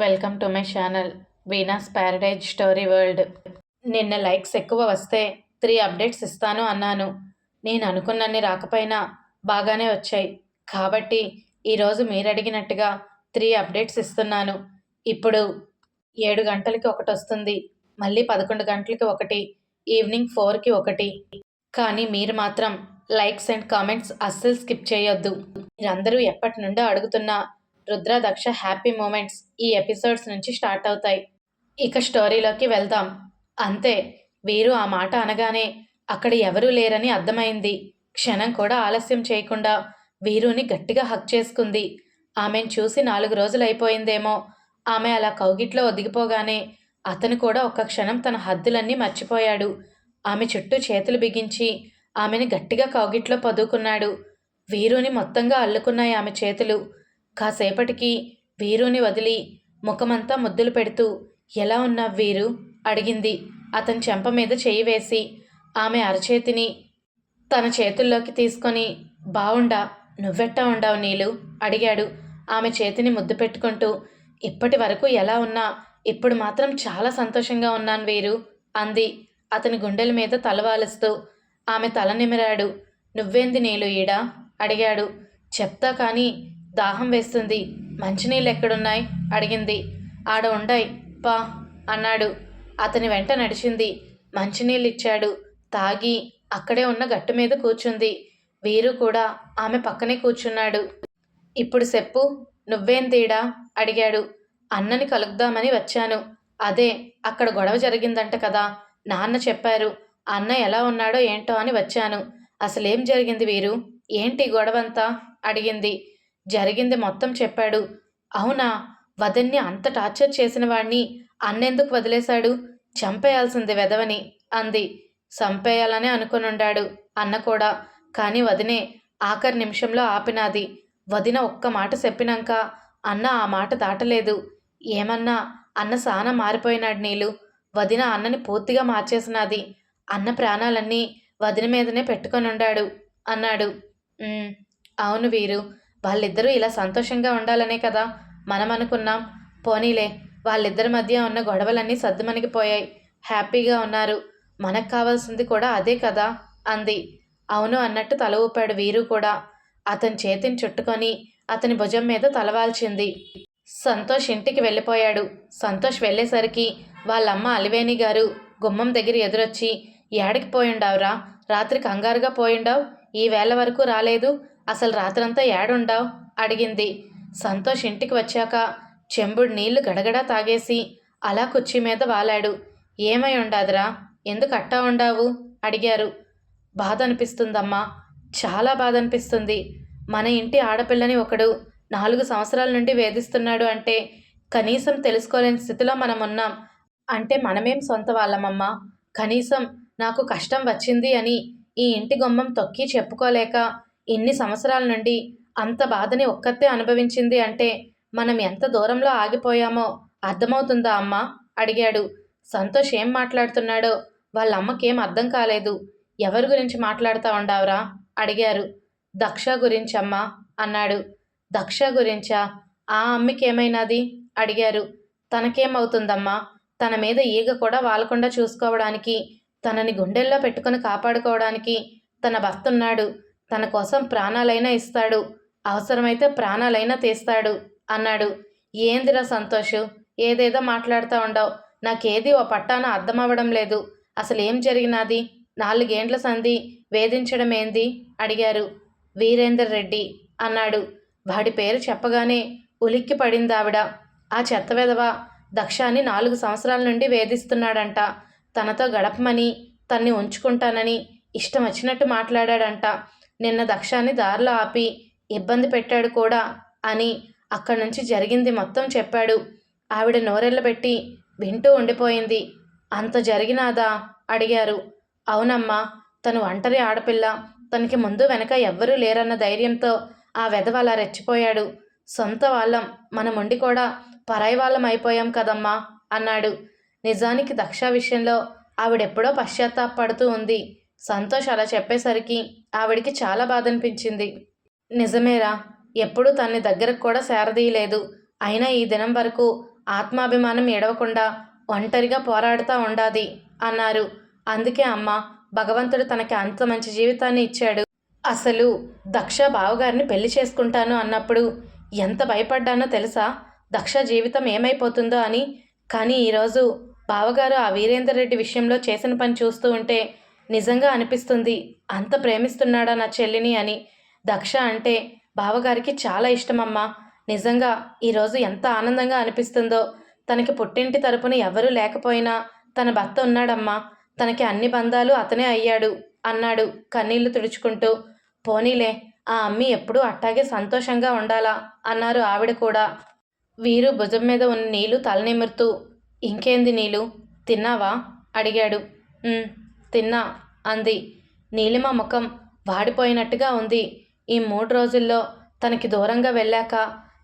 Welcome to my channel Veena's paradise story world. నిన్న likes ఎక్కువ వస్తే త్రీ అప్డేట్స్ ఇస్తాను అన్నాను. నేను అనుకున్నన్ని రాకపోయినా బాగానే వచ్చాయి. కాబట్టి ఈరోజు మీరు అడిగినట్టుగా త్రీ అప్డేట్స్ ఇస్తున్నాను. ఇప్పుడు ఏడు గంటలకి ఒకటి వస్తుంది. మళ్ళీ పదకొండు గంటలకి ఒకటి. ఈవినింగ్ ఫోర్కి ఒకటి. కానీ మీరు మాత్రం లైక్స్ అండ్ కామెంట్స్ అస్సలు స్కిప్ చేయొద్దు. మీరందరూ ఎప్పటి నుండో అడుగుతున్న రుద్ర దక్ష హ్యాపీ మూమెంట్స్ ఈ ఎపిసోడ్స్ నుంచి స్టార్ట్ అవుతాయి. ఇక స్టోరీలోకి వెళ్దాం. అంతే వీరు ఆ మాట అనగానే అక్కడ ఎవరూ లేరని అర్థమైంది. క్షణం కూడా ఆలస్యం చేయకుండా వీరుని గట్టిగా హక్ చేసుకుంది. ఆమెను చూసి నాలుగు రోజులు అయిపోయిందేమో. ఆమె అలా కౌగిట్లో ఒదిగిపోగానే అతను కూడా ఒక్క క్షణం తన హద్దులన్నీ మర్చిపోయాడు. ఆమె చుట్టూ చేతులు బిగించి ఆమెని గట్టిగా కౌగిట్లో పదుకున్నాడు. వీరుని మొత్తంగా అల్లుకున్నాయి ఆమె చేతులు. కాసేపటికి వీరుని వదిలి ముఖమంతా ముద్దులు పెడుతూ ఎలా ఉన్నా వీరు? అడిగింది. అతని చెంప మీద చేయి వేసి ఆమె అరచేతిని తన చేతుల్లోకి తీసుకొని బావుండా నువ్వెట్టా ఉండావు నీలు? అడిగాడు. ఆమె చేతిని ముద్దు పెట్టుకుంటూ ఇప్పటి వరకు ఎలా ఉన్నా ఇప్పుడు మాత్రం చాలా సంతోషంగా ఉన్నాను వీరు అంది. అతని గుండెల మీద తలవాలుస్తూ ఆమె తల నిమిరాడు. నువ్వేంది నీలు ఈడ? అడిగాడు. చెప్తా కానీ దాహం వేస్తుంది. మంచినీళ్ళు ఎక్కడున్నాయి? అడిగింది. ఆడ ఉండాయి. పా అన్నాడు. అతని వెంట నడిచింది. మంచినీళ్ళు ఇచ్చాడు. తాగి అక్కడే ఉన్న గట్టు మీద కూర్చుంది. వీరు కూడా ఆమె పక్కనే కూర్చున్నాడు. ఇప్పుడు చెప్పు నువ్వేం తీడా? అడిగాడు. అన్నని కలుద్దామని వచ్చాను. అదే అక్కడ గొడవ జరిగిందంట కదా. నాన్న చెప్పారు అన్న ఎలా ఉన్నాడో ఏంటో అని వచ్చాను. అసలేం జరిగింది వీరు? ఏంటి గొడవంతా? అడిగింది. జరిగింది మొత్తం చెప్పాడు. అవునా? వదన్ని అంత టార్చర్ చేసిన వాడిని అన్నెందుకు వదిలేశాడు? చంపేయాల్సింది వెదవని అంది. చంపేయాలనే అనుకునుండాడు అన్న కూడా. కానీ వదినే ఆఖరి నిమిషంలో ఆపినాది. వదిన ఒక్క మాట చెప్పినాక అన్న ఆ మాట దాటలేదు. ఏమన్నా? అన్న సాన మారిపోయినాడు నీళ్ళు వదిన అన్నని పూర్తిగా మార్చేసినది. అన్న ప్రాణాలన్నీ వదిన మీదనే పెట్టుకొని ఉండాడు అన్నాడు అవును వీరు. వాళ్ళిద్దరూ ఇలా సంతోషంగా ఉండాలనే కదా మనం అనుకున్నాం. పోనీలే వాళ్ళిద్దరి మధ్య ఉన్న గొడవలన్నీ సర్దుమణిగిపోయాయి. హ్యాపీగా ఉన్నారు. మనకు కావాల్సింది కూడా అదే కదా అంది. అవును అన్నట్టు తల ఊపాడు వీరు కూడా. అతని చేతిని చుట్టుకొని అతని భుజం మీద తలవాల్చింది. సంతోష్ ఇంటికి వెళ్ళిపోయాడు. సంతోష్ వెళ్ళేసరికి వాళ్ళమ్మ అలివేణి గారు గుమ్మం దగ్గర ఎదురొచ్చి ఏడికి పోయిండావురా? రాత్రి కంగారుగా పోయిండావు? ఈ వేళ వరకు రాలేదు. అసలు రాత్రంతా ఏడుండావు? అడిగింది. సంతోష్ ఇంటికి వచ్చాక చెంబుడు నీళ్ళు గడగడా తాగేసి అలా కుర్చీ మీద వాలాడు. ఏమై ఉండాదిరా? ఎందుకు అట్టా ఉండావు? అడిగారు. బాధ అనిపిస్తుందమ్మా చాలా బాధ అనిపిస్తుంది మన ఇంటి ఆడపిల్లని ఒకడు నాలుగు సంవత్సరాల నుండి వేధిస్తున్నాడు అంటే కనీసం తెలుసుకోలేని స్థితిలో మనం ఉన్నాం అంటే మనమేం సొంత వాళ్ళమమ్మా? కనీసం నాకు కష్టం వచ్చింది అని ఈ ఇంటి గుమ్మం తొక్కి చెప్పుకోలేక ఇన్ని సంవత్సరాల నుండి అంత బాధని ఒక్కతే అనుభవించింది అంటే మనం ఎంత దూరంలో ఆగిపోయామో అర్థమవుతుందా అమ్మ? అడిగాడు. సంతోష్ ఏం మాట్లాడుతున్నాడో వాళ్ళ అమ్మకేం అర్థం కాలేదు. ఎవరి గురించి మాట్లాడుతూ ఉండావురా? అడిగారు. దక్ష గురించమ్మా అన్నాడు. దక్ష గురించా? ఆ అమ్మకేమైనాది? అడిగారు. తనకేమవుతుందమ్మా? తన మీద ఈగ కూడా వాలకుండా చూసుకోవడానికి తనని గుండెల్లో పెట్టుకుని కాపాడుకోవడానికి తన భర్తున్నాడు తన కోసం ప్రాణాలైనా ఇస్తాడు. అవసరమైతే ప్రాణాలైనా తీస్తాడు అన్నాడు. ఏందిరా సంతోషు? ఏదేదో మాట్లాడుతూ ఉండవు. నాకేది ఓ పట్టాన అర్థమవ్వడం లేదు. అసలు ఏం జరిగినది? నాలుగేండ్ల సంధి వేధించడం ఏంది అడిగారు. వీరేందర్ రెడ్డి అన్నాడు. వాడి పేరు చెప్పగానే ఉలిక్కి పడింది ఆవిడ ఆ చెత్త వెధవ దక్షాన్ని నాలుగు సంవత్సరాల నుండి వేధిస్తున్నాడంట. తనతో గడపమని తన్ని ఉంచుకుంటానని ఇష్టం వచ్చినట్టు మాట్లాడాడంట. నిన్న దక్షాన్ని దారిలో ఆపి ఇబ్బంది పెట్టాడు కూడా అని అక్కడి నుంచి జరిగింది మొత్తం చెప్పాడు. ఆవిడ నోరెళ్ళబెట్టి వింటూ ఉండిపోయింది. అంత జరిగినాదా? అడిగారు. అవునమ్మా తను ఒంటరి ఆడపిల్ల. తనకి ముందు వెనక ఎవ్వరూ లేరన్న ధైర్యంతో ఆ వెధవ అలా రెచ్చిపోయాడు. సొంత వాళ్ళం మనముండి కూడా పరాయి వాళ్ళం అయిపోయాం కదమ్మా అన్నాడు. నిజానికి దక్ష విషయంలో ఆవిడెప్పుడో పశ్చాత్తాపడుతూ ఉంది. సంతోష్ అలా చెప్పేసరికి ఆవిడికి చాలా బాధ అనిపించింది నిజమేరా ఎప్పుడూ తన్ని దగ్గరకు కూడా సేరదీయలేదు. అయినా ఈ దినం వరకు ఆత్మాభిమానం ఎడవకుండా ఒంటరిగా పోరాడుతూ ఉండాది అన్నారు. అందుకే అమ్మ భగవంతుడు తనకి అంత మంచి జీవితాన్ని ఇచ్చాడు. అసలు దక్ష బావగారిని పెళ్ళి చేసుకుంటాను అన్నప్పుడు ఎంత భయపడ్డానో తెలుసా? దక్ష జీవితం ఏమైపోతుందో అని. కానీ ఈరోజు బావగారు ఆ వీరేందర్ రెడ్డి విషయంలో చేసిన పని చూస్తూ ఉంటే నిజంగా అనిపిస్తుంది. అంత ప్రేమిస్తున్నాడా నా చెల్లిని అని. దక్ష అంటే బావగారికి చాలా ఇష్టమమ్మా. నిజంగా ఈరోజు ఎంత ఆనందంగా అనిపిస్తుందో. తనకి పుట్టింటి తరపున ఎవరూ లేకపోయినా తన భర్త ఉన్నాడమ్మా. తనకి అన్ని బంధాలు అతనే అయ్యాడు అన్నాడు కన్నీళ్ళు తుడుచుకుంటూ. పోనీలే ఆ అమ్మి ఎప్పుడూ అట్టాగే సంతోషంగా ఉండాలా అన్నారు ఆవిడ కూడా. వీరు భుజం మీద ఉన్న నీళ్ళు తలనిమురుతూ. ఇంకేంది నీళ్ళు తిన్నావా? అడిగాడు. తిన్నా అంది. నీలిమ ముఖం వాడిపోయినట్టుగా ఉంది. ఈ మూడు రోజుల్లో తనకి దూరంగా వెళ్ళాక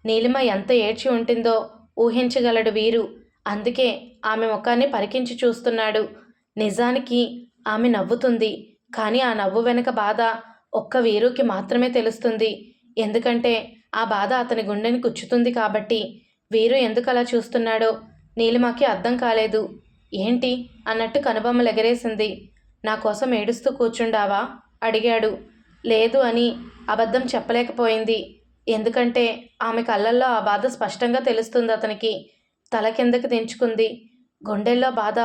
నీలిమ ఎంత ఏడ్చి ఉంటుందో ఊహించగలడు వీరు. అందుకే ఆమె ముఖాన్ని పరికించి చూస్తున్నాడు. నిజానికి ఆమె నవ్వుతుంది. కానీ ఆ నవ్వు వెనుక బాధ ఒక్క వీరుకి మాత్రమే తెలుస్తుంది. ఎందుకంటే ఆ బాధ అతని గుండెని గుచ్చుతుంది కాబట్టి వీరు ఎందుకు అలా చూస్తున్నాడో నీలిమకి అర్థం కాలేదు. ఏంటి? అన్నట్టు కనుబొమ్మలు ఎగరేసింది. నా కోసం ఏడుస్తూ కూర్చుండావా? అడిగాడు. లేదు అని అబద్ధం చెప్పలేకపోయింది. ఎందుకంటే ఆమె కళ్ళల్లో ఆ బాధ స్పష్టంగా తెలుస్తుంది అతనికి. తల కిందకి దించుకుంది. గుండెల్లో బాధ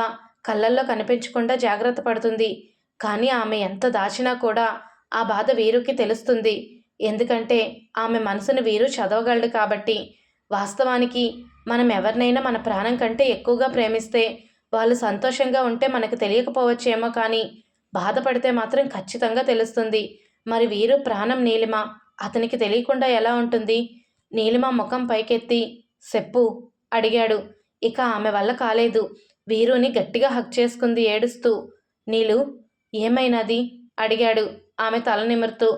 కళ్ళల్లో కనిపించకుండా జాగ్రత్త పడుతుంది. కానీ ఆమె ఎంత దాచినా కూడా ఆ బాధ వీరుకి తెలుస్తుంది. ఎందుకంటే ఆమె మనసును వీరు చదవగలడు కాబట్టి. వాస్తవానికి మనం ఎవరినైనా మన ప్రాణం కంటే ఎక్కువగా ప్రేమిస్తే వాళ్ళు సంతోషంగా ఉంటే మనకు తెలియకపోవచ్చేమో కానీ బాధపడితే మాత్రం ఖచ్చితంగా తెలుస్తుంది. మరి వీరు ప్రాణం నీలిమ అతనికి తెలియకుండా ఎలా ఉంటుంది? నీలిమ ముఖం పైకెత్తి చెప్పు అడిగాడు. ఇక ఆమె వల్ల కాలేదు. వీరుని గట్టిగా హక్ చేసుకుంది ఏడుస్తూ నీలు ఏమైనది? అడిగాడు. ఆమె తల నిమురుతూ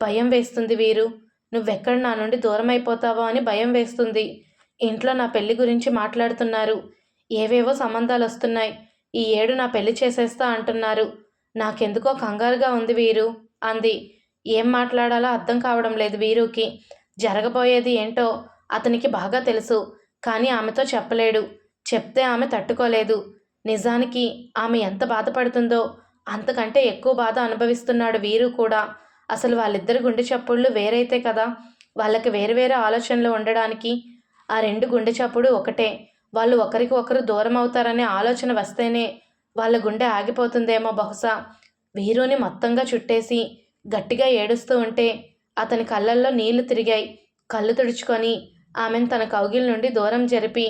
భయం వేస్తుంది వీరు. నువ్వెక్కడ నా నుండి దూరం అయిపోతావో అని భయం వేస్తుంది. ఇంట్లో నా పెళ్ళి గురించి మాట్లాడుతున్నారు. ఏవేవో సంబంధాలు వస్తున్నాయి. ఈ ఏడు నా పెళ్ళి చేసేస్తా అంటున్నారు. నాకెందుకో కంగారుగా ఉంది వీరు. అంది. ఏం మాట్లాడాలో అర్థం కావడం లేదు వీరుకి. జరగబోయేది ఏంటో అతనికి బాగా తెలుసు కానీ ఆమెతో చెప్పలేడు. చెప్తే ఆమె తట్టుకోలేదు. నిజానికి ఆమె ఎంత బాధపడుతుందో అంతకంటే ఎక్కువ బాధ అనుభవిస్తున్నాడు వీరు కూడా. అసలు వాళ్ళిద్దరి గుండె చప్పుళ్ళు వేరైతే కదా? వాళ్ళకి వేరు వేరే ఆలోచనలు ఉండడానికి ఆ రెండు గుండె చప్పుడు ఒకటే. వాళ్ళు ఒకరికి ఒకరు దూరం అవుతారనే ఆలోచన వస్తేనే వాళ్ళ గుండె ఆగిపోతుందేమో బహుశా. వీరుని మొత్తంగా చుట్టేసి గట్టిగా ఏడుస్తూ ఉంటే అతని కళ్ళల్లో నీళ్ళు తిరిగాయి. కళ్ళు తుడుచుకొని ఆమెను తన కౌగిల నుండి దూరం జరిపి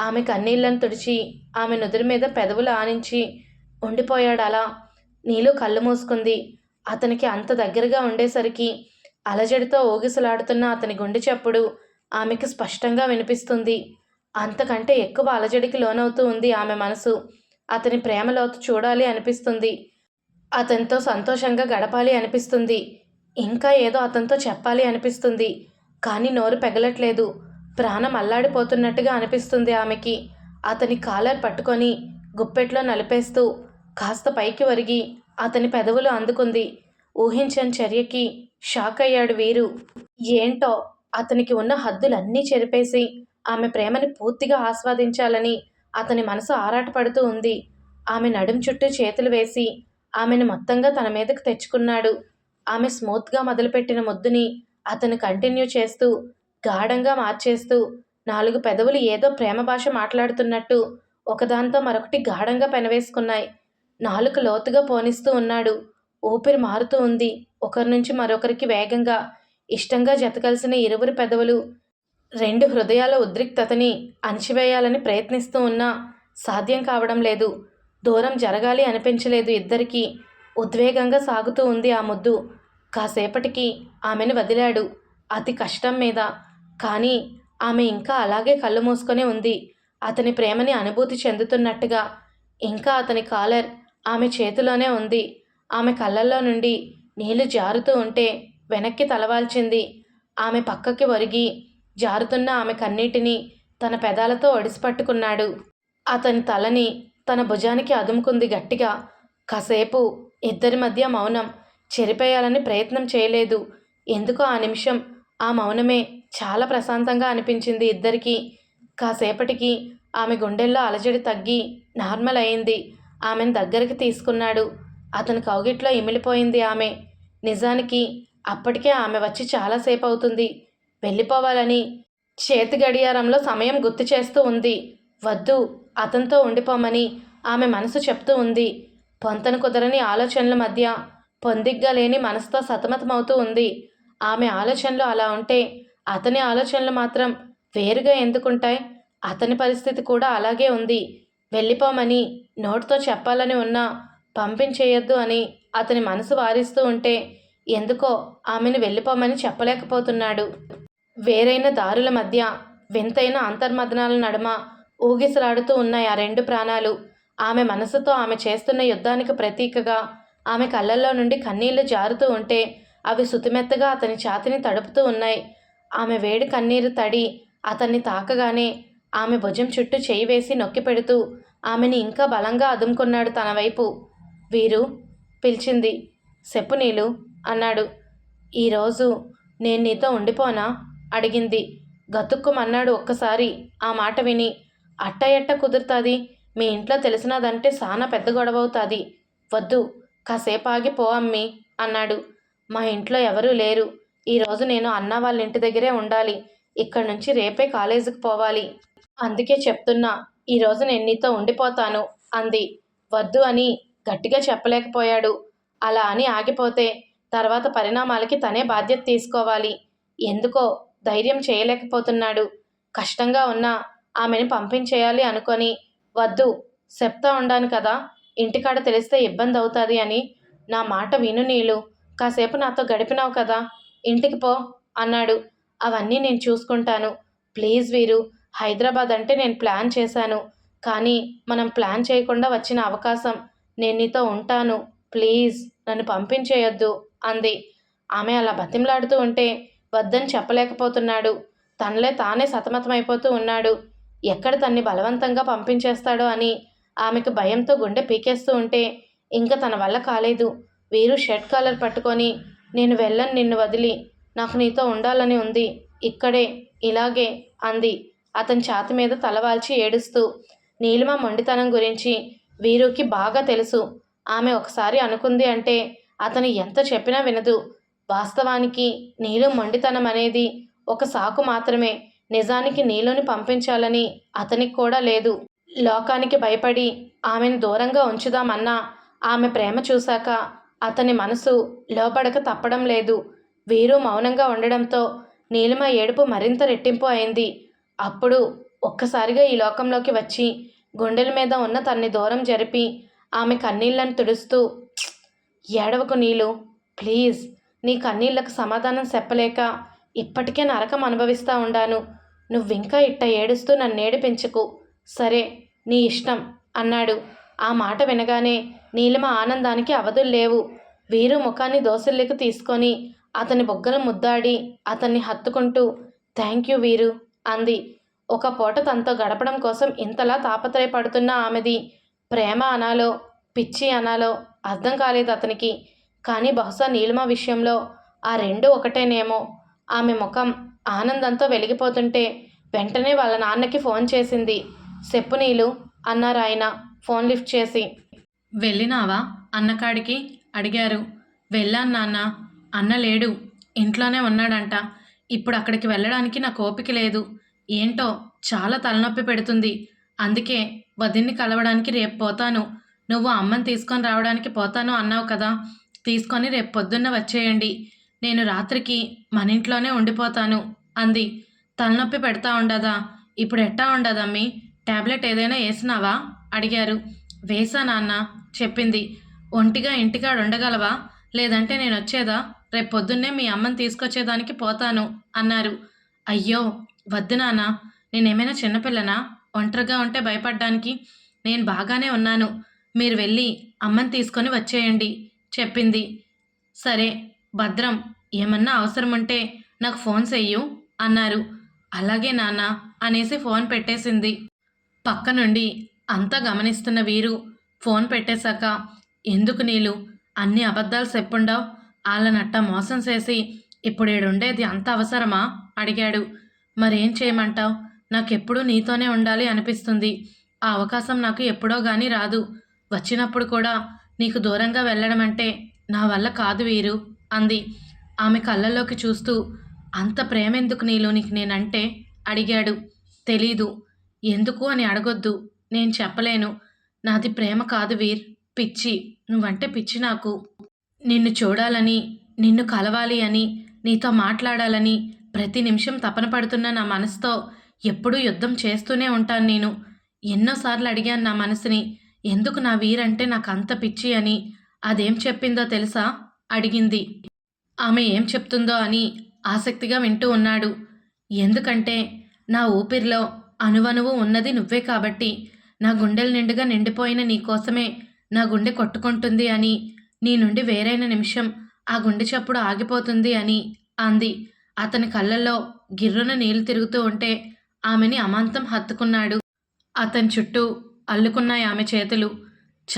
ఆమె కన్నీళ్ళను తుడిచి ఆమె నుదురు మీద పెదవులు ఆనించి ఉండిపోయాడు అలా. నీళ్ళు కళ్ళు మూసుకుంది. అతనికి అంత దగ్గరగా ఉండేసరికి అలజడితో ఊగిసలాడుతున్న అతని గుండె చప్పుడు ఆమెకు స్పష్టంగా వినిపిస్తుంది. అంతకంటే ఎక్కువ అలజడికి లోనవుతూ ఉంది ఆమె మనసు. అతని ప్రేమలోతు చూడాలి అనిపిస్తుంది. అతనితో సంతోషంగా గడపాలి అనిపిస్తుంది. ఇంకా ఏదో అతనితో చెప్పాలి అనిపిస్తుంది. కానీ నోరు పెగలట్లేదు. ప్రాణం అల్లాడిపోతున్నట్టుగా అనిపిస్తుంది ఆమెకి. అతని కాలర్ పట్టుకొని గుప్పెట్లో నలిపేస్తూ కాస్త పైకి ఒరిగి అతని పెదవులు అందుకుంది. ఊహించని చర్యకి షాక్ అయ్యాడు వీరు. ఏంటో అతనికి ఉన్న హద్దులన్నీ చెరిపేసి ఆమె ప్రేమని పూర్తిగా ఆస్వాదించాలని అతని మనసు ఆరాటపడుతూ ఉంది. ఆమె నడుం చుట్టూ చేతులు వేసి ఆమెను మొత్తంగా తన మీదకు తెచ్చుకున్నాడు. ఆమె స్మూత్గా మొదలుపెట్టిన ముద్దుని అతను కంటిన్యూ చేస్తూ గాఢంగా మార్చేస్తూ నాలుగు పెదవులు ఏదో ప్రేమ భాష మాట్లాడుతున్నట్టు ఒకదాంతో మరొకటి గాఢంగా పెనవేసుకున్నాయి. నాలుక లోతుగా పోనిస్తూ ఉన్నాడు. ఊపిరి మారుతూ ఉంది. ఒకరి నుంచి మరొకరికి వేగంగా ఇష్టంగా జతకలిసిన ఇరువురి పెదవులు రెండు హృదయాల ఉద్రిక్తతని అణిచివేయాలని ప్రయత్నిస్తూ ఉన్నా సాధ్యం కావడం లేదు. దూరం జరగాలి అనిపించలేదు ఇద్దరికీ. ఉద్వేగంగా సాగుతూ ఉంది ఆ ముద్దు. కాసేపటికి ఆమెను వదిలాడు. అతి కష్టం మీద. కానీ ఆమె ఇంకా అలాగే కళ్ళు మూసుకొని ఉంది. అతని ప్రేమని అనుభూతి చెందుతున్నట్టుగా. ఇంకా అతని కాలర్ ఆమె చేతిలోనే ఉంది. ఆమె కళ్ళల్లో నుండి నీళ్ళు జారుతూ ఉంటే వెనక్కి తలవాల్చింది. ఆమె పక్కకి ఒరిగి జారుతున్న ఆమె కన్నీటిని తన పెదాలతో ఒడిసిపట్టుకున్నాడు. అతని తలని తన భుజానికి అదుముకుంది గట్టిగా. కాసేపు ఇద్దరి మధ్య మౌనం చెరిపేయాలని ప్రయత్నం చేయలేదు. ఎందుకో ఆ నిమిషం ఆ మౌనమే చాలా ప్రశాంతంగా అనిపించింది ఇద్దరికీ. కాసేపటికి ఆమె గుండెల్లో అలజడి తగ్గి నార్మల్ అయింది. ఆమెను దగ్గరికి తీసుకున్నాడు. అతని కౌగిట్లో ఇమిలిపోయింది ఆమె. నిజానికి అప్పటికే ఆమె వచ్చి చాలాసేపు అవుతుంది. వెళ్ళిపోవాలని చేతి గడియారంలో సమయం గుర్తు చేస్తూ ఉంది. వద్దు అతనితో ఉండిపోమని ఆమె మనసు చెప్తూ ఉంది. పొంతను కుదరని ఆలోచనల మధ్య పొందిగ్గా లేని మనసుతో సతమతమవుతూ ఉంది. ఆమె ఆలోచనలు అలా ఉంటే అతని ఆలోచనలు మాత్రం వేరుగా ఎందుకుంటాయి? అతని పరిస్థితి కూడా అలాగే ఉంది. వెళ్ళిపోమని నోటితో చెప్పాలని ఉన్నా పంపించేయొద్దు అని అతని మనసు వారిస్తూ ఉంటే ఎందుకో ఆమెను వెళ్ళిపోమని చెప్పలేకపోతున్నాడు. వేరైన దారుల మధ్య వింతైన అంతర్మదనాల నడుమ ఊగిసలాడుతూ ఉన్నాయి ఆ రెండు ప్రాణాలు. ఆమె మనసుతో ఆమె చేస్తున్న యుద్ధానికి ప్రతీకగా ఆమె కళ్ళల్లో నుండి కన్నీళ్ళు జారుతూ ఉంటే అవి సుతిమెత్తగా అతని ఛాతిని తడుపుతూ ఉన్నాయి. ఆమె వేడి కన్నీరు తడి అతన్ని తాకగానే ఆమె భుజం చుట్టూ చేయి వేసి నొక్కి పెడుతూ ఆమెని ఇంకా బలంగా అదుముకున్నాడు తన వైపు. వీరు పిలిచింది చెప్పు నీలు అన్నాడు. ఈరోజు నేను నీతో ఉండిపోనా? అడిగింది. గతుక్కుమన్నాడు ఒక్కసారి. ఆ మాట విని అట్ట ఎట్ట కుదురుతుంది. మీ ఇంట్లో తెలిసినదంటే సానా పెద్ద గొడవ అవుతుంది వద్దు కాసేపు ఆగిపో అమ్మి అన్నాడు. మా ఇంట్లో ఎవరూ లేరు. ఈరోజు నేను అన్న వాళ్ళ ఇంటి దగ్గరే ఉండాలి. ఇక్కడి నుంచి రేపే కాలేజీకి పోవాలి. అందుకే చెప్తున్నా ఈరోజు నేను నీతో ఉండిపోతాను అంది. వద్దు అని గట్టిగా చెప్పలేకపోయాడు. అలా అని ఆగిపోతే తర్వాత పరిణామాలకి తనే బాధ్యత తీసుకోవాలి. ఎందుకో ధైర్యం చేయలేకపోతున్నాడు. కష్టంగా ఉన్నా ఆమెను పంపించేయాలి అనుకొని వద్దు చెప్తా ఉండాను కదా ఇంటికాడ తెలిస్తే ఇబ్బంది అవుతుంది అని నా మాట విను నీళ్ళు కాసేపు నాతో గడిపినావు కదా ఇంటికి పో అన్నాడు. అవన్నీ నేను చూసుకుంటాను. ప్లీజ్ వీరు హైదరాబాద్ అంటే నేను ప్లాన్ చేశాను. కానీ మనం ప్లాన్ చేయకుండా వచ్చిన అవకాశం నేను నీతో ఉంటాను. ప్లీజ్ నన్ను పంపించేయొద్దు అంది. ఆమె అలా బతిమలాడుతూ ఉంటే వద్దని చెప్పలేకపోతున్నాడు. తనలే తానే సతమతమైపోతూ ఉన్నాడు. ఎక్కడ తన్ని బలవంతంగా పంపించేస్తాడో అని ఆమెకు భయంతో గుండె పీకేస్తూ ఉంటే ఇంకా తన వల్ల కాలేదు. వీరు షర్ట్ కాలర్ పట్టుకొని నేను వెళ్ళను నిన్ను వదిలి. నాకు నీతో ఉండాలని ఉంది. ఇక్కడే ఇలాగే అంది. అతని ఛాతి మీద తలవాల్చి ఏడుస్తూ నీలిమ మొండితనం గురించి వీరుకి బాగా తెలుసు. ఆమె ఒకసారి అనుకుంది అంటే అతను ఎంత చెప్పినా వినదు. వాస్తవానికి నీలో మొండితనం అనేది ఒక సాకు మాత్రమే. నిజానికి నీలోని పంపించాలని అతనికి కూడా లేదు. లోకానికి భయపడి ఆమెను దూరంగా ఉంచుదామన్నా ఆమె ప్రేమ చూశాక అతని మనసు లోపడక తప్పడం లేదు. వీరు మౌనంగా ఉండడంతో నీలిమ ఏడుపు మరింత రెట్టింపు అయింది. అప్పుడు ఒక్కసారిగా ఈ లోకంలోకి వచ్చి గుండెల మీద ఉన్న తన్ని దూరం జరిపి ఆమె కన్నీళ్ళను తుడుస్తూ ఏడవకు నీలు ప్లీజ్ నీ కన్నీళ్ళకు సమాధానం చెప్పలేక ఇప్పటికే నరకం అనుభవిస్తూ ఉండాను. నువ్వింకా ఇట్ట ఏడుస్తూ నన్ను ఏడిపించకు. సరే నీ ఇష్టం అన్నాడు. ఆ మాట వినగానే నీలిమ ఆనందానికి అవధులు లేవు. వీరు ముఖాన్ని దోసల్లోకి తీసుకొని అతని బొగ్గలు ముద్దాడి అతన్ని హత్తుకుంటూ థ్యాంక్ యూ వీరు అంది. ఒక పూట తనతో గడపడం కోసం ఇంతలా తాపత్రయపడుతున్న ఆమెది ప్రేమ అనాలో పిచ్చి అనాలో అర్థం కాలేదు అతనికి. కానీ బహుశా నీలిమ విషయంలో ఆ రెండు ఒకటేనేమో. ఆమె ముఖం ఆనందంతో వెలిగిపోతుంటే వెంటనే వాళ్ళ నాన్నకి ఫోన్ చేసింది. చెప్పు నీలు అన్నారు ఆయన. ఫోన్ లిఫ్ట్ చేసి. వెళ్ళినావా? అన్నకాడికి అడిగారు. వెళ్ళాను నాన్న. అన్న లేడు. ఇంట్లోనే ఉన్నాడంట. ఇప్పుడు అక్కడికి వెళ్ళడానికి నాకు ఓపిక లేదు. ఏంటో చాలా తలనొప్పి పెడుతుంది. అందుకే వదిన్ని కలవడానికి రేపు పోతాను. నువ్వు అమ్మని తీసుకొని రావడానికి పోతాను అన్నావు కదా. తీసుకొని రేపు పొద్దున్న వచ్చేయండి. నేను రాత్రికి మన ఇంట్లోనే ఉండిపోతాను అంది. తలనొప్పి పెడతా ఉండదా? ఇప్పుడు ఎట్టా ఉండదమ్మి? టాబ్లెట్ ఏదైనా వేసినావా? అడిగారు. వేసా నాన్న చెప్పింది. ఒంటిగా ఇంటికాడ ఉండగలవా? లేదంటే నేను వచ్చేదా? రేపు పొద్దున్నే మీ అమ్మని తీసుకొచ్చేదానికి పోతాను అన్నారు. అయ్యో వద్దు నాన్న. నేనేమైనా చిన్నపిల్లనా? ఒంటరిగా ఉంటే భయపడ్డానికి నేను బాగానే ఉన్నాను. మీరు వెళ్ళి అమ్మని తీసుకొని వచ్చేయండి. చెప్పింది. సరే భద్రం ఏమన్నా అవసరం ఉంటే నాకు ఫోన్ చెయ్యు అన్నారు. అలాగే నాన్న అనేసి ఫోన్ పెట్టేసింది. పక్క నుండి అంతా గమనిస్తున్న వీరు ఫోన్ పెట్టేశాక ఎందుకు నీళ్ళు అన్ని అబద్ధాలు చెప్పుండవు. వాళ్ళనట్ట మోసం చేసి ఇప్పుడు ఈడుండేది అంత అవసరమా? అడిగాడు. మరేం చేయమంటావు? నాకెప్పుడూ నీతోనే ఉండాలి అనిపిస్తుంది. ఆ అవకాశం నాకు ఎప్పుడో కానీ రాదు. వచ్చినప్పుడు కూడా నీకు దూరంగా వెళ్ళడం అంటే నా వల్ల కాదు వీరు అంది. ఆమె కళ్ళల్లోకి చూస్తూ అంత ప్రేమ ఎందుకు నీలో నీకు నేనంటే? అడిగాడు. తెలీదు. ఎందుకు అని అడగొద్దు. నేను చెప్పలేను. నాది ప్రేమ కాదు వీర్. పిచ్చి. నువ్వంటే పిచ్చి నాకు. నిన్ను చూడాలని నిన్ను కలవాలి అని నీతో మాట్లాడాలని ప్రతి నిమిషం తపన పడుతున్న నా మనసుతో ఎప్పుడూ యుద్ధం చేస్తూనే ఉంటాను నేను. ఎన్నోసార్లు అడిగాను నా మనసుని. ఎందుకు నా వీరంటే నాకు అంత పిచ్చి అని అదేం చెప్పిందో తెలుసా? అడిగింది. ఆమె ఏం చెప్తుందో అని ఆసక్తిగా వింటూ ఉన్నాడు. ఎందుకంటే నా ఊపిరిలో అణువణువు ఉన్నది నువ్వే కాబట్టి నా గుండెల నిండుగా నిండిపోయిన నీ కోసమే నా గుండె కొట్టుకుంటుంది అని నీ నుండి వేరైన నిమిషం ఆ గుండె చప్పుడు ఆగిపోతుంది అని అంది. అతని కళ్ళల్లో గిర్రున నీళ్ళు తిరుగుతూ ఉంటే ఆమెని అమాంతం హత్తుకున్నాడు. అతని చుట్టూ అల్లుకున్నాయి ఆమె చేతులు.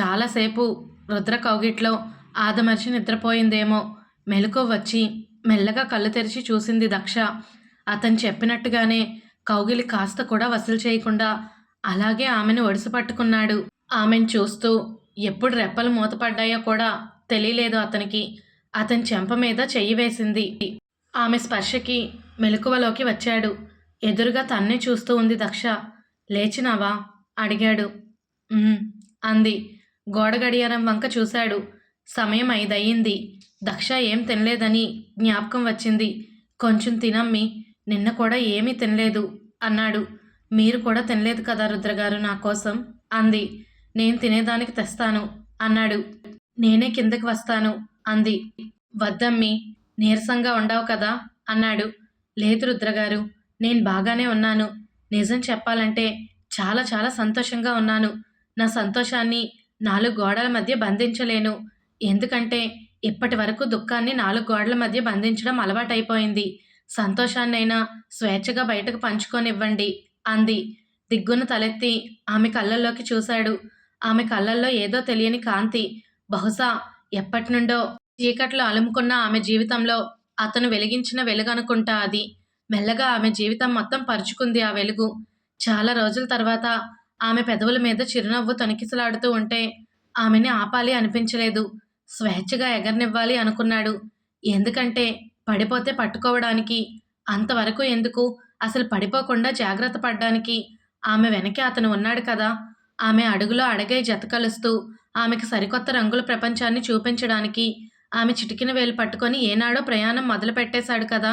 చాలాసేపు రుద్ర కౌగిట్లో ఆదమర్చి నిద్రపోయిందేమో. మెలకు వచ్చి మెల్లగా కళ్ళు తెరిచి చూసింది దక్ష. అతను చెప్పినట్టుగానే కౌగిలి కాస్త కూడా వసూలు చేయకుండా అలాగే ఆమెను ఒడిసి పట్టుకున్నాడు. ఆమెను చూస్తూ ఎప్పుడు రెప్పలు మూతపడ్డాయో కూడా తెలియలేదు అతనికి. అతని చెంప మీద చెయ్యి వేసింది. ఆమె స్పర్శకి మెలకువలోకి వచ్చాడు. ఎదురుగా తన్నే చూస్తూ ఉంది దక్ష. లేచినావా? అడిగాడు. అంది. గోడ గడియారం వంక చూశాడు. సమయం ఐదయ్యింది. దక్ష ఏం తినలేదని జ్ఞాపకం వచ్చింది. కొంచెం తినమ్మి. నిన్న కూడా ఏమీ తినలేదు అన్నాడు. మీరు కూడా తినలేదు కదా రుద్రగారు నా కోసం? అంది. నేను తినేదానికి తెస్తాను అన్నాడు. నేనే కిందకి వస్తాను అంది. వద్దమ్మి. నీరసంగా ఉండవు కదా అన్నాడు. లేదు రుద్రగారు. నేను బాగానే ఉన్నాను. నిజం చెప్పాలంటే చాలా చాలా సంతోషంగా ఉన్నాను. నా సంతోషాన్ని నాలుగు గోడల మధ్య బంధించలేను. ఎందుకంటే ఇప్పటి వరకు దుఃఖాన్ని నాలుగు గోడల మధ్య బంధించడం అలవాటైపోయింది. సంతోషాన్నైనా స్వేచ్ఛగా బయటకు పంచుకొనివ్వండి అంది. దిగ్గున తలెత్తి ఆమె కళ్ళల్లోకి చూశాడు. ఆమె కళ్ళల్లో ఏదో తెలియని కాంతి. బహుశా ఎప్పటి నుండో చీకట్లో అలుముకున్న ఆమె జీవితంలో అతను వెలిగించిన వెలుగనుకుంటా అది. మెల్లగా ఆమె జీవితం మొత్తం పరుచుకుంది ఆ వెలుగు. చాలా రోజుల తర్వాత ఆమె పెదవుల మీద చిరునవ్వు తొనికిసలాడుతూ ఉంటే ఆమెని ఆపాలి అనిపించలేదు. స్వేచ్ఛగా ఎగరనివ్వాలి అనుకున్నాడు. ఎందుకంటే పడిపోతే పట్టుకోవడానికి అంతవరకు ఎందుకు? అసలు పడిపోకుండా జాగ్రత్త పడ్డానికి ఆమె వెనకే అతను ఉన్నాడు కదా. ఆమె అడుగులో అడగై జతకలుస్తూ ఆమెకు సరికొత్త రంగుల ప్రపంచాన్ని చూపించడానికి ఆమె చిటికిన వేలు పట్టుకొని ఏనాడో ప్రయాణం మొదలుపెట్టేశాడు కదా.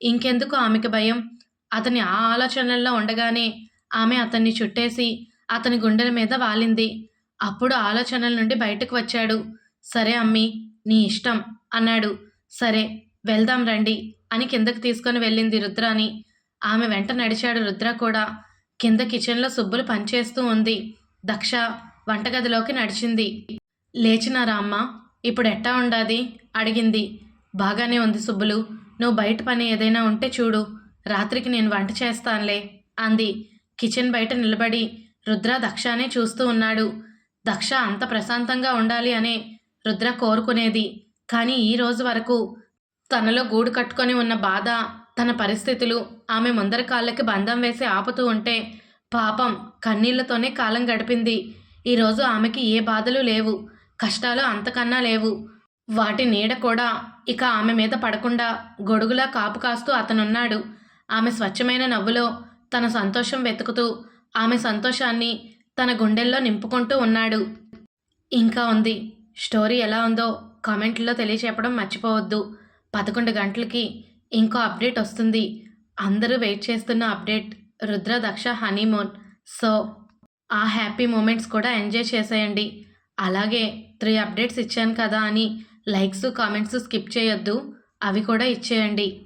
ఇంకెందుకు ఆమెకు భయం? అతని ఆ ఆలోచనల్లో ఉండగానే ఆమె అతన్ని చుట్టేసి అతని గుండెల మీద వాలింది. అప్పుడు ఆలోచనల నుండి బయటకు వచ్చాడు. సరే అమ్మి నీ ఇష్టం అన్నాడు. సరే వెళ్దాం రండి అని కిందకి తీసుకొని వెళ్ళింది రుద్రాని. ఆమె వెంట నడిచాడు రుద్ర కూడా. కింద కిచెన్లో సుబ్బులు పనిచేస్తూ ఉంది. దక్ష వంటగదిలోకి నడిచింది. లేచినారా అమ్మ ఇప్పుడు ఎట్టా ఉండాది? అడిగింది. బాగానే ఉంది సుబ్బులు. నువ్వు బయట పని ఏదైనా ఉంటే చూడు. రాత్రికి నేను వంట చేస్తానులే అంది. కిచెన్ బయట నిలబడి రుద్ర దక్షనే చూస్తూ ఉన్నాడు. దక్ష అంత ప్రశాంతంగా ఉండాలి అనే రుద్ర కోరుకునేది. కానీ ఈ రోజు వరకు తనలో గూడు కట్టుకొని ఉన్న బాధ తన పరిస్థితులు ఆమె ముందర కాళ్ళకి బంధం వేసి ఆపుతూ ఉంటే పాపం కన్నీళ్ళతోనే కాలం గడిపింది. ఈరోజు ఆమెకి ఏ బాధలు లేవు కష్టాలు అంతకన్నా లేవు. వాటి నీడ కూడా ఇక ఆమె మీద పడకుండా గొడుగులా కాపు కాస్తూ అతనున్నాడు. ఆమె స్వచ్ఛమైన నవ్వులో తన సంతోషం వెతుకుతూ ఆమె సంతోషాన్ని తన గుండెల్లో నింపుకుంటూ ఉన్నాడు. ఇంకా ఉంది. స్టోరీ ఎలా ఉందో కామెంట్లో తెలియచేపడం మర్చిపోవద్దు. పదకొండు గంటలకి ఇంకో అప్డేట్ వస్తుంది. అందరూ వెయిట్ చేస్తున్న update Rudra Daksha honeymoon. So ఆ హ్యాపీ మూమెంట్స్ కూడా ఎంజాయ్ చేసేయండి. అలాగే త్రీ అప్డేట్స్ ఇచ్చాను కదా అని లైక్స్ కామెంట్స్ స్కిప్ చేయొద్దు. అవి కూడా ఇచ్చేయండి.